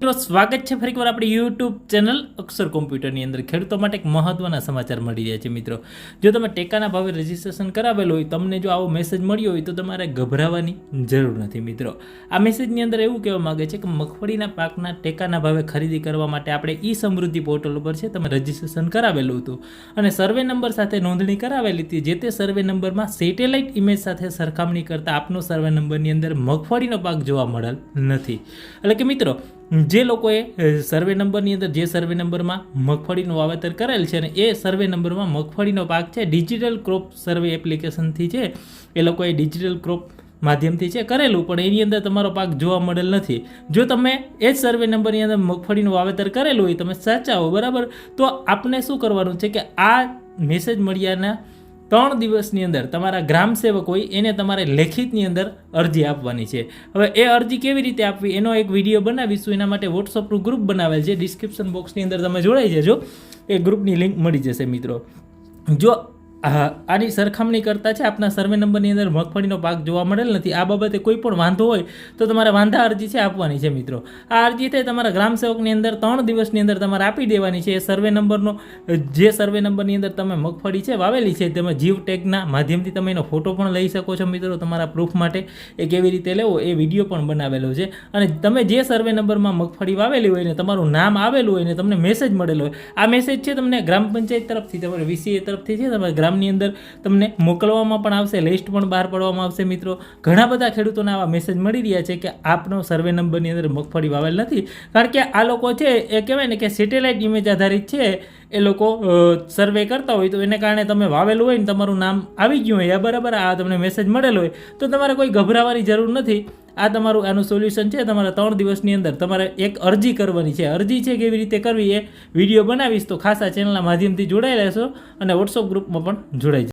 મિત્રો, સ્વાગત છે ફરીકવાર આપણી યુટ્યુબ ચેનલ અક્ષર કોમ્પ્યુટરની અંદર. ખેડૂતો માટે એક મહત્ત્વના સમાચાર મળી રહ્યા છે, મિત્રો. જો તમે ટેકાના ભાવે રજીસ્ટ્રેશન કરાવેલું હોય, તમને જો આવો મેસેજ મળ્યો હોય, તો તમારે ગભરાવાની જરૂર નથી, મિત્રો. આ મેસેજની અંદર એવું કહેવા માંગે છે કે મગફળીના પાકના ટેકાના ભાવે ખરીદી કરવા માટે આપણે ઈ સમૃદ્ધિ પોર્ટલ ઉપર છે, તમે રજીસ્ટ્રેશન કરાવેલું હતું. અને સર્વે નંબર સાથે નોંધણી કરાવેલી હતી, જે તે સર્વે નંબરમાં સેટેલાઇટ ઇમેજ સાથે સરખામણી કરતાં આપનો સર્વે નંબરની અંદર મગફળીનો પાક જોવા મળેલ નથી. એટલે કે મિત્રો જે લોકોએ સર્વે નંબરની અંદર જે સર્વે નંબરમાં મગફળીનું વાવેતર કરેલ છે અને એ સર્વે નંબરમાં મગફળીનો પાક છે, ડિજિટલ ક્રોપ સર્વે એપ્લિકેશનથી છે, એ લોકોએ ડિજિટલ ક્રોપ માધ્યમથી છે કરેલું, પણ એની અંદર તમારો પાક જોવા મળેલ નથી. જો તમે એ જ સર્વે નંબરની અંદર મગફળીનું વાવેતર કરેલું હોય, તમે સાચા હો, બરાબર? તો આપને શું કરવાનું છે કે આ મેસેજ મળ્યાના ત્રણ દિવસની અંદર તમારા ગ્રામ સેવક હોય, એને તમારે લેખિતની અંદર અરજી આપવાની છે. હવે એ અરજી કેવી રીતે આપવી? એનો એક વીડિયો બનાવીશું. એના માટે વોટ્સઅપનું ગ્રુપ બનાવેલ છે. ડિસ્ક્રિપ્શન બોક્સની અંદર તમે જોડાઈ જજો. એ ગ્રુપની લિંક મળી જશે, મિત્રો. જો આની સરખામણી કરતા છે. આપના સર્વે નંબરની અંદર મગફળીનો પાક જોવા મળેલ નથી. આ બાબતે કોઈ પણ વાંધો હોય તો તમારે વાંધા અરજી છે આપવાની છે મિત્રો. આ અરજી તે તમારા ગ્રામ સેવકની અંદર ત્રણ દિવસની અંદર તમારે આપી દેવાની છે. એ સર્વે નંબરનો, જે સર્વે નંબરની અંદર તમે મગફળી છે, વાવેલી છે, તમે જીવ ટેગના માધ્યમથી તમે એનો ફોટો પણ લઈ શકો છો મિત્રો. તમારા પ્રૂફ માટે એ કેવી રીતે લેવો એ વીડિયો પણ બનાવેલો છે. અને તમે જે સર્વે નંબરમાં મગફળી વાવેલી હોય ને, તમારું નામ આવેલું હોય ને, તમને મેસેજ મળેલો હોય. આ મેસેજ છે તમને ગ્રામ પંચાયત તરફથી, તમારે વીસીએ તરફથી છે, તમારા ગ્રામની અંદર તમને મોકલવામાં પણ આવશે લિસ્ટ પણ બહાર પાડવામાં આવશે મિત્રો. ઘણા બધા ખેડૂતોને આવા મેસેજ મળી રહ્યા છે કે આપનો સર્વે નંબરની અંદર મગફળી વાવેલ નથી. કારણ કે આ લોકો છે, એ કહેવાય ને કે સેટેલાઇટ ઇમેજ આધારિત છે. એ લોકો સર્વે કરતા હોય તો એને કારણે તમે વાવેલું હોય ને તમારું નામ આવી ગયું હોય બરાબર આ તમને મેસેજ મળેલો હોય, તો તમારે કોઈ ગભરાવાની જરૂર નથી. આ તમારું આનું સોલ્યુશન છે. તમારે ત્રણ દિવસની અંદર તમારે એક અરજી કરવાની છે. અરજી છે કેવી રીતે કરવી એ વીડિયો બનાવીશ તો ખાસ આ ચેનલના માધ્યમથી જોડાઈ રહેશો અને વોટ્સઅપ ગ્રુપમાં પણ જોડાઈ